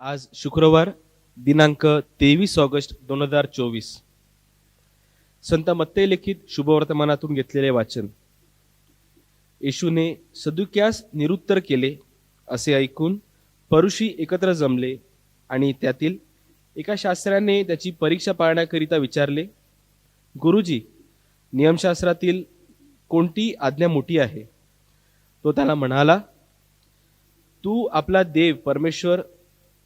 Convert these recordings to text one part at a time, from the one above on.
आज शुक्रवार दिनांक तेवीस ऑगस्ट दोन हजार चोवीस. संत मत्ते लिखित शुभवर्तमानातून घेतलेले वाचन. येशूने सदुक्यास निरुत्तर केले असे ऐकून परुषी एकत्र जमले आणि त्यातील एका शास्त्राने त्याची परीक्षा पाळण्याकरिता विचारले गुरुजी नियमशास्त्रातील कोणती आज्ञा मोठी आहे? तो त्याला म्हणाला तू आपला देव परमेश्वर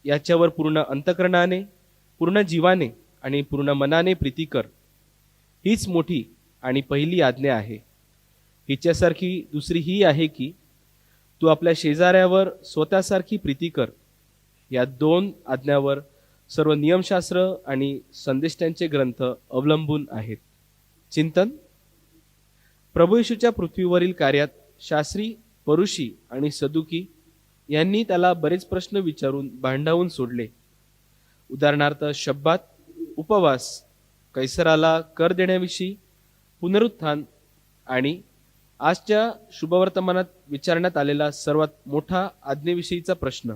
याच्यावर पूर्ण अंतकरणाने पूर्ण जीवाने आणि पूर्ण मनाने प्रीती कर. हीच मोठी आणि पहिली आज्ञा आहे. हिच्यासारखी दुसरी ही आहे की तू आपल्या शेजाऱ्यावर स्वतःसारखी प्रीती कर. या दोन आज्ञावर सर्व नियमशास्त्र आणि संदेष्टांचे ग्रंथ अवलंबून आहेत. चिंतन? प्रभू येशूच्या पृथ्वीवरील कार्यात शास्त्री परुषी आणि सदुकी यांनी त्याला बरेच प्रश्न विचारून भांडावून सोडले. उदाहरणार्थ शब्दात उपवास कैसराला कर देण्याविषयी पुनरुत्थान आणि आजच्या शुभवर्तमानात विचारण्यात आलेला सर्वात मोठा आज्ञेविषयीचा प्रश्न.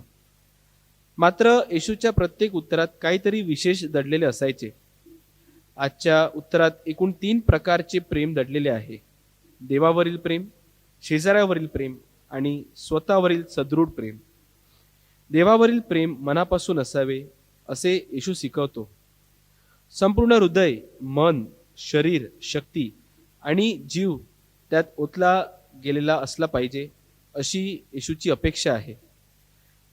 मात्र येशूच्या प्रत्येक उत्तरात काहीतरी विशेष दडलेले असायचे. आजच्या उत्तरात एकूण तीन प्रकारचे प्रेम दडलेले आहे. देवावरील प्रेम शेजाऱ्यावरील प्रेम आणि स्वतःवरील सदृढ प्रेम. देवावरील प्रेम मनापासून असावे असे येशू शिकवतो. संपूर्ण हृदय मन शरीर शक्ती आणि जीव त्यात ओतला गेलेला असला पाहिजे अशी येशूची अपेक्षा आहे.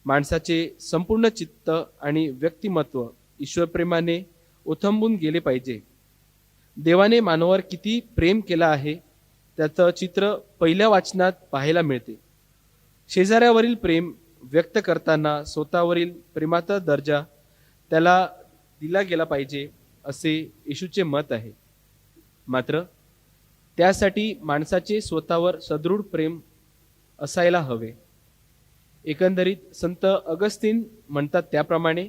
माणसाचे संपूर्ण चित्त आणि व्यक्तिमत्व ईश्वरप्रेमाने ओथंबून गेले पाहिजे. देवाने मानवावर किती प्रेम केला आहे त्याचं चित्र पहिल्या वाचनात पाहायला मिळते. शेजाऱ्यावरील प्रेम व्यक्त करताना स्वतःवरील प्रेमाचा दर्जा त्याला दिला गेला पाहिजे असे येशूचे मत आहे. मात्र त्यासाठी माणसाचे स्वतःवर सदृढ प्रेम असायला हवे. एकंदरीत संत अगस्तीन म्हणतात त्याप्रमाणे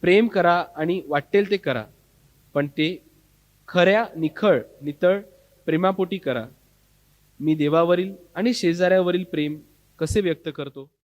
प्रेम करा आणि वाटेल ते करा पण ते खऱ्या निखळ नितळ प्रेमापोटी करा. मी देवावरील आणि शेजाऱ्यावरील प्रेम कसे व्यक्त करतो?